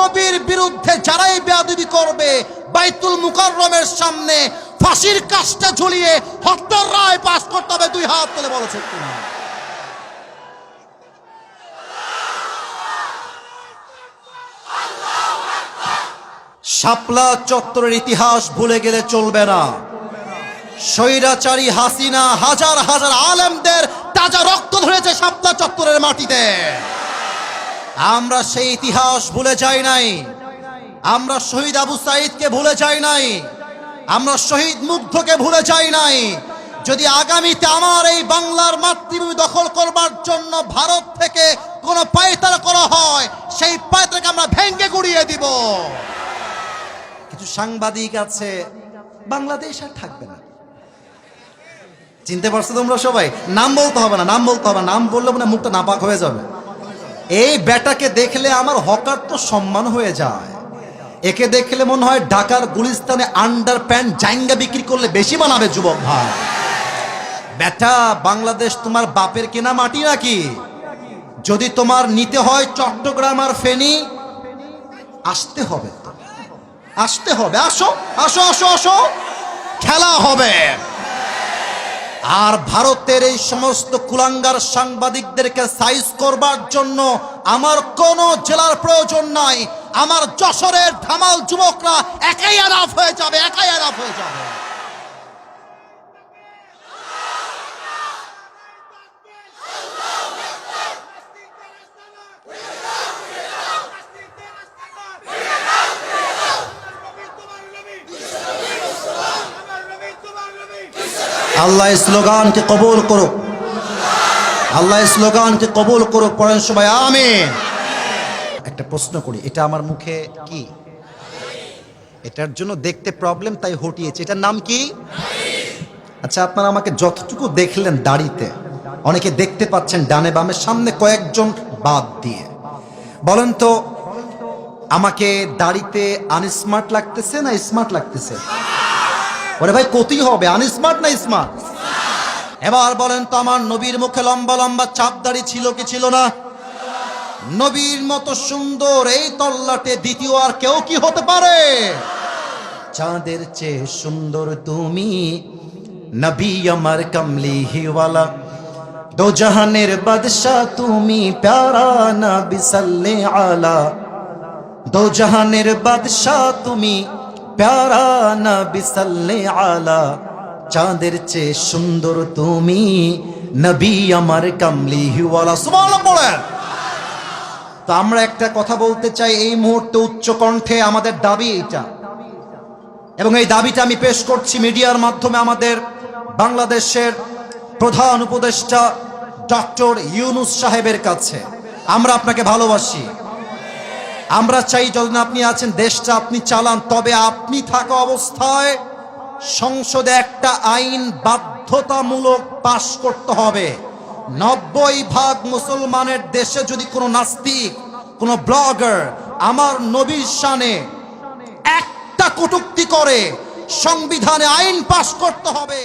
নবীর বিরুদ্ধে যারাই বেয়াদবি করবে, বাইতুল মুকাররমের সামনে ফাঁসির কাজটা ঝুলিয়ে হত্যার রায় পাশ করতে হবে, দুই হাত তুলে বলো সত্যি না শাপলা চত্বরের ইতিহাস ভুলে গেলে চলবে না। স্বৈরাচারী হাসিনা হাজার হাজার আলেমদের তাজা রক্ত ধরেছে শাপলা চত্বরের মাটিতে। আমরা সেই ইতিহাস ভুলে যাই নাই। আমরা শহীদ আবু সাইদকে ভুলে যাই নাই। আমরা শহীদ মুগ্ধকে ভুলে যাই নাই। যদি আগামীতে আমার এই বাংলার মাতৃভূমি দখল করবার জন্য ভারত থেকে কোনো পায়তারা করা হয়, সেই পায়তারাকে আমরা ভেঙ্গে গুড়িয়ে দিব। কিছু সাংবাদিক আছে, বাংলাদেশ আর থাকবে না। চিনতে পারছ তোমরা সবাই? নাম বলতে হবে না, নাম বলতে হবে নাম বললে মানে মুখটা নাপাক হয়ে যাবে। এই বেটাকে দেখলে আমার হকার তো সম্মান হয়ে যায়। একে দেখলে মনে হয় ঢাকার গুলিস্তানে আন্ডার প্যান্ট জাইঙ্গা বিক্রি করলে বেশি বানাবে যুবক ভাই। বেটা, বাংলাদেশ তোমার বাপের কেনা মাটি নাকি? যদি তোমার নিতে হয় চট্টগ্রাম আর ফেনী, আসতে হবে। আসতে হবে। আসো আসো আসো আসো। খেলা হবে। আর ভারতের এই সমস্ত কুলাঙ্গার সাংবাদিকদেরকে সাইজ করবার জন্য আমার কোন জেলার প্রয়োজন নাই। আমার যশোরের ধামাল যুবকরা একাই আরাফ হয়ে যাবে, একাই আরাফ হয়ে যাবে। আল্লাহ স্লোগানকে কবুল করুক। আল্লাহ স্লোগানকে কবুল করুক। পড়েন সবাই, আমিন। একটা প্রশ্ন করি, এটা আমার মুখে কি? এটার জন্য দেখতে প্রবলেম তাই হটিয়েছে। এটার নাম কি? আচ্ছা আপনারা আমাকে যতটুকু দেখলেন দাড়িতে, অনেকে দেখতে পাচ্ছেন ডানে বামে, সামনে কয়েকজন বাদ দিয়ে। বলেন তো, আমাকে দাড়িতে আনস্মার্ট লাগতেছে না স্মার্ট লাগতেছে? ওরে ভাই কতই হবে আনস্মার্ট না স্মার্ট এবার বলেন, তো আমার নবীর মুখে লম্বা লম্বা চাপ দাড়ি ছিল কি ছিল না? নবীর মতো সুন্দর এই তল্লাটে দ্বিতীয় আর কেউ কি হতে পারে? চাঁদের চেয়ে সুন্দর তুমি নবী আমার কমলি হিওয়ালা দো জাহানের বাদশাহ তুমি প্যারা নবী সাল্লে আলা। দো জাহানের বাদশাহ তুমি প্যারা নবী সাল্লে আলা, চাঁদের চেয়ে সুন্দর তুমি নবী আমার কামলি হিওয়ালা সুবহানাল্লাহ তো আমরা একটা কথা বলতে চাই, এই মুহূর্তে উচ্চ কণ্ঠে আমাদের দাবি এইটা এবং এই দাবিটা আমি পেশ করছি মিডিয়ার মাধ্যমে আমাদের বাংলাদেশের প্রধান উপদেষ্টা ডক্টর ইউনুস সাহেবের কাছে। আমরা আপনাকে ভালোবাসি। আমরা চাই যতদিন আপনি আছেন, দেশটা আপনি চালান, তবে আপনি থাকা অবস্থায় সংসদে একটা আইন বাধ্যতামূলক পাশ করতে হবে। নব্বই ভাগ মুসলমানের দেশে যদি কোনো নাস্তিক, কোনো ব্লগার আমার নবীর শানে একটা কটুক্তি করে, সংবিধানে আইন পাশ করতে হবে।